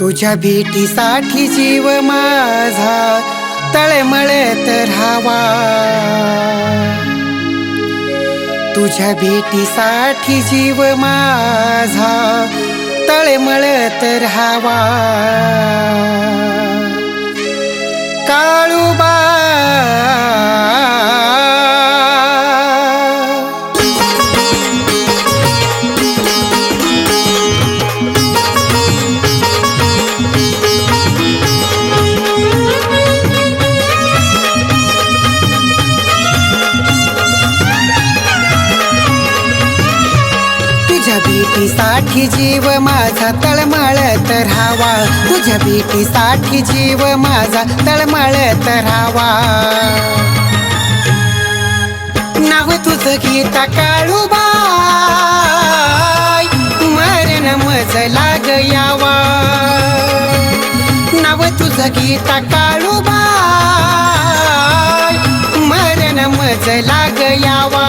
तुझ्या भेटीसाठी जीव माझा तळमळे तर हवा. तुझ्या भेटीसाठी जीव माझा तळमळ तर हवा. भेटीसाठी जीव माझा तळमळत राहावा. तुझ्या भेटीसाठी जीव माझा तळमळत राहावा. नाव तुझं गीता काळूबा मरण मज लाग यावा. नाव तुझं गीता काळूबा मरण मज लाग यावा.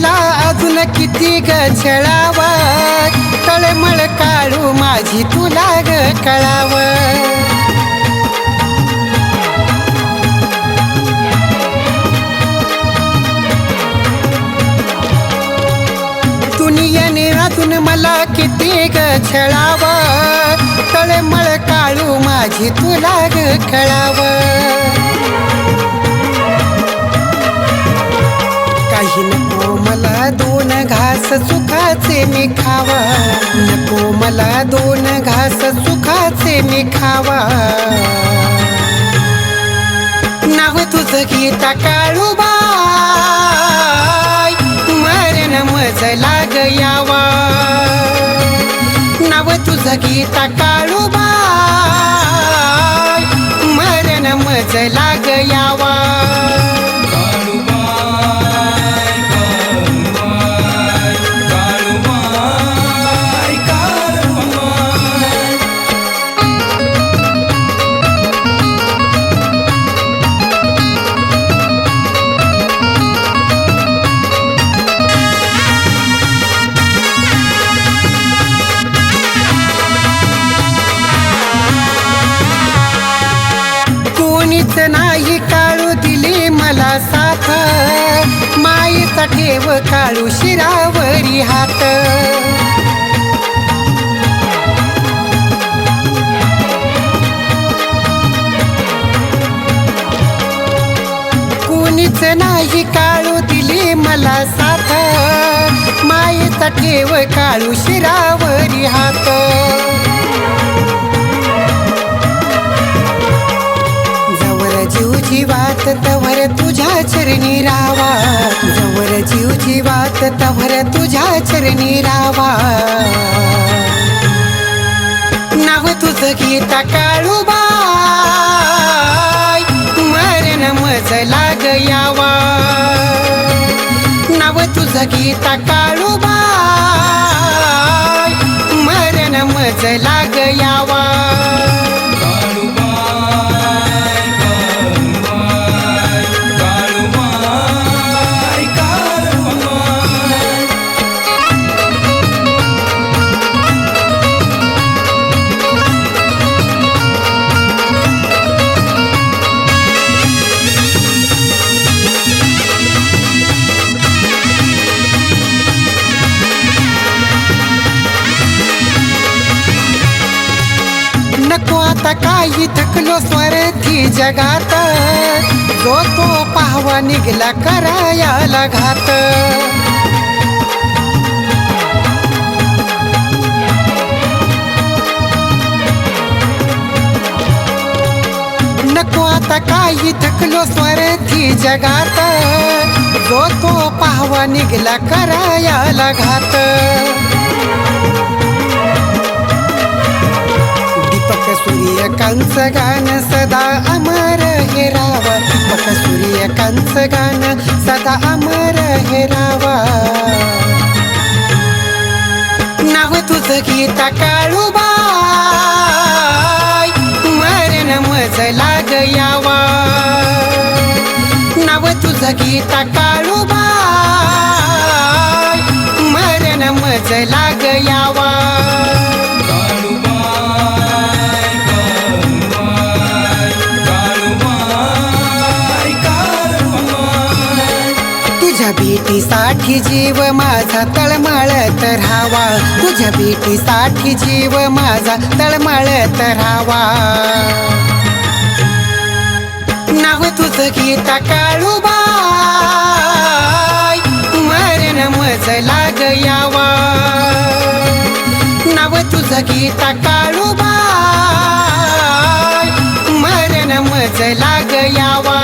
मला अजून किती ग छळाव? तळमळ काळू माझी तुला ग कळाव. दुनियाने अजून मला किती ग छळाव? तळमळ काळू माझी तुला ग कळाव. सुखाचे मी खावा. नको मला दोन घास सुखाचे मी खावा. नाव तुझं गीता काळूबाई मरण मज लाग यावा. नाव तुझं गीता काळूबाई मरण मज लाग यावा. कोणीच नाही काळू दिली मला साथ. माईचा ठेव काळू शिरावरी हात. कोणीच नाही काळू दिली मला साथ. माईचा ठेव काळू शिरावरी हात. जीवात तवर तुझ्या चरणी रावा. जवर जीव जीवात तवर तुझ्या चरणी रावा. नाव तुझं गीता काळूबाई मरण मज लाग यावा. नाव तुझं गीता काळूबाई मरण मज लाग यावा. आता काही थकलो स्वार्थी जगात। जो तो पाहवा निघला करायाला घात नको आता काही थकलो जगात। जो तो पाहवा निघला करायाला घात दीपक सूर्यकांच गान सदा अमर हे रावा. सूर्य सूर्यकांच गान सदा अमर हे रावा. नाव तुझं गीता काळूबाई मरण मज लाग यावा. नाव तुझं गीता काळूबाई मरण मज लाग यावा. तुझ्या भेटीसाठी जीव माझा तळमळत राहावा. तुझ्या भेटीसाठी जीव माझा तळमळत राहावा. नाव तुझं गीता काळूबाई मरण मज लाग यावा. नाव तुझं गीता काळूबाई मरण मज लाग यावा.